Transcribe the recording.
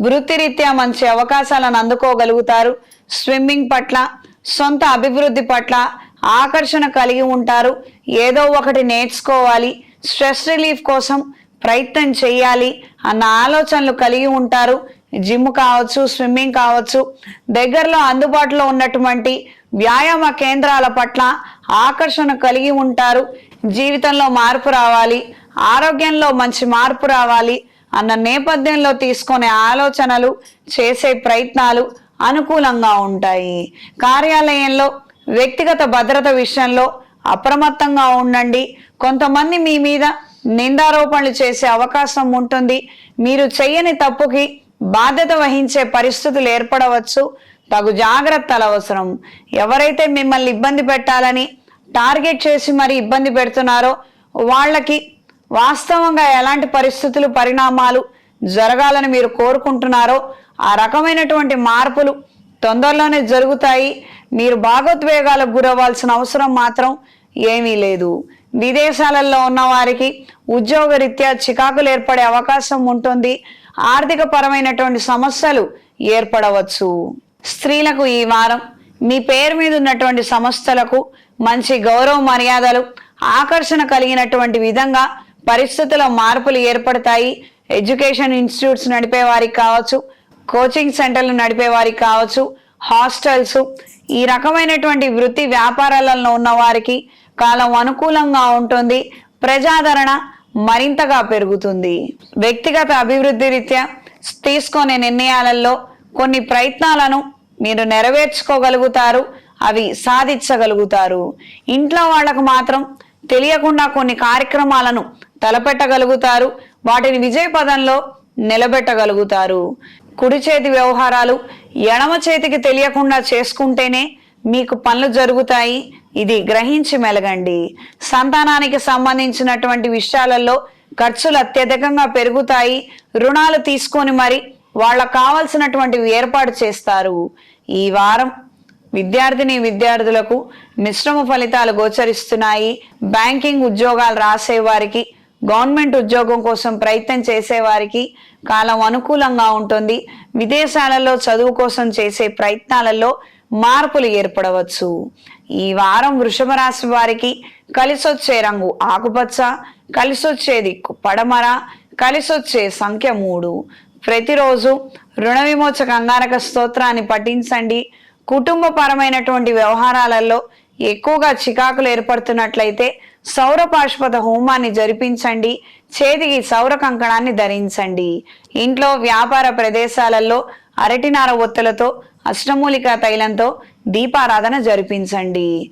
వృత్తిరీత్యా మంచి అవకాశాలను అందుకోగలుగుతారు. స్విమ్మింగ్ పట్ల సొంత అభివృద్ధి పట్ల ఆకర్షణ కలిగి ఉంటారు. ఏదో ఒకటి నేర్చుకోవాలి. స్ట్రెస్ రిలీఫ్ కోసం ప్రయత్నం చేయాలి అన్న ఆలోచనలు కలిగి ఉంటారు. జిమ్ కావచ్చు స్విమ్మింగ్ కావచ్చు దగ్గరలో అందుబాటులో ఉన్నటువంటి వ్యాయామ కేంద్రాల పట్ల ఆకర్షణ కలిగి ఉంటారు. జీవితంలో మార్పు రావాలి. ఆరోగ్యంలో మంచి మార్పు రావాలి. అన్న నేపథ్యంలో తీసుకునే ఆలోచనలు చేసే ప్రయత్నాలు అనుకూలంగా ఉంటాయి. కార్యాలయంలో వ్యక్తిగత భద్రత విషయంలో అప్రమత్తంగా ఉండండి. కొంతమంది మీ మీద నిందారోపణలు చేసే అవకాశం ఉంటుంది. మీరు చెయ్యని తప్పుకి బాధ్యత వహించే పరిస్థితులు ఏర్పడవచ్చు. తగు జాగ్రత్తలు అవసరం. ఎవరైతే మిమ్మల్ని ఇబ్బంది పెట్టాలని టార్గెట్ చేసి మరి ఇబ్బంది పెడుతున్నారో వాళ్ళకి వాస్తవంగా ఎలాంటి పరిస్థితులు పరిణామాలు జరగాలని మీరు కోరుకుంటున్నారో ఆ రకమైనటువంటి మార్పులు తొందరలోనే జరుగుతాయి. మీరు భాగోద్వేగాలకు గురవ్వాల్సిన అవసరం మాత్రం ఏమీ లేదు. విదేశాలలో ఉన్న వారికి ఉద్యోగరీత్యా చికాకులు ఏర్పడే అవకాశం ఉంటుంది. ఆర్థిక పరమైనటువంటి సమస్యలు ఏర్పడవచ్చు. స్త్రీలకు ఈ వారం మీ పేరు మీద ఉన్నటువంటి సంస్థలకు మంచి గౌరవ మర్యాదలు ఆకర్షణ కలిగినటువంటి విధంగా పరిస్థితుల మార్పులు ఏర్పడతాయి. ఎడ్యుకేషన్ ఇన్స్టిట్యూట్స్ నడిపే వారికి కావచ్చు కోచింగ్ సెంటర్లు నడిపే వారికి కావచ్చు హాస్టల్స్ ఈ రకమైనటువంటి వృత్తి వ్యాపారాలలో ఉన్న వారికి కాలం అనుకూలంగా ఉంటుంది. ప్రజాదరణ మరింతగా పెరుగుతుంది. వ్యక్తిగత అభివృద్ధి రీత్యా తీసుకునే నిర్ణయాలలో కొన్ని ప్రయత్నాలను మీరు నెరవేర్చుకోగలుగుతారు అవి సాధించగలుగుతారు. ఇంట్లో వాళ్ళకు మాత్రం తెలియకుండా కొన్ని కార్యక్రమాలను తలపెట్టగలుగుతారు. వాటిని విజయ పదంలో నిలబెట్టగలుగుతారు. కుడి చేతి వ్యవహారాలు ఎడమ చేతికి తెలియకుండా చేసుకుంటేనే మీకు పనులు జరుగుతాయి. ఇది గ్రహించి మెలగండి. సంతానానికి సంబంధించినటువంటి విషయాలలో ఖర్చులు అత్యధికంగా పెరుగుతాయి. రుణాలు తీసుకొని మరి వాళ్ళకు కావలసినటువంటివి ఏర్పాటు చేస్తారు. ఈ వారం విద్యార్థిని విద్యార్థులకు మిశ్రమ ఫలితాలు గోచరిస్తున్నాయి. బ్యాంకింగ్ ఉద్యోగాలు రాసే వారికి గవర్నమెంట్ ఉద్యోగం కోసం ప్రయత్నం చేసే వారికి కాలం అనుకూలంగా ఉంటుంది. విదేశాలలో చదువు కోసం చేసే ప్రయత్నాలలో మార్పులు ఏర్పడవచ్చు. ఈ వారం వృషభ రాశి వారికి కలిసొచ్చే రంగు ఆకుపచ్చ కలిసొచ్చేది పడమర కలిసొచ్చే సంఖ్య మూడు. ప్రతిరోజు రుణ విమోచ అంగారక స్తోత్రాన్ని పఠించండి. కుటుంబపరమైనటువంటి వ్యవహారాలలో ఎక్కువగా చికాకులు ఏర్పడుతున్నట్లయితే సౌర హోమాన్ని జరిపించండి చేతికి సౌర కంకణాన్ని ధరించండి. ఇంట్లో వ్యాపార ప్రదేశాలలో అరటినార ఒత్తులతో అష్టమూలికా తైలంతో దీపారాధన జరిపించండి.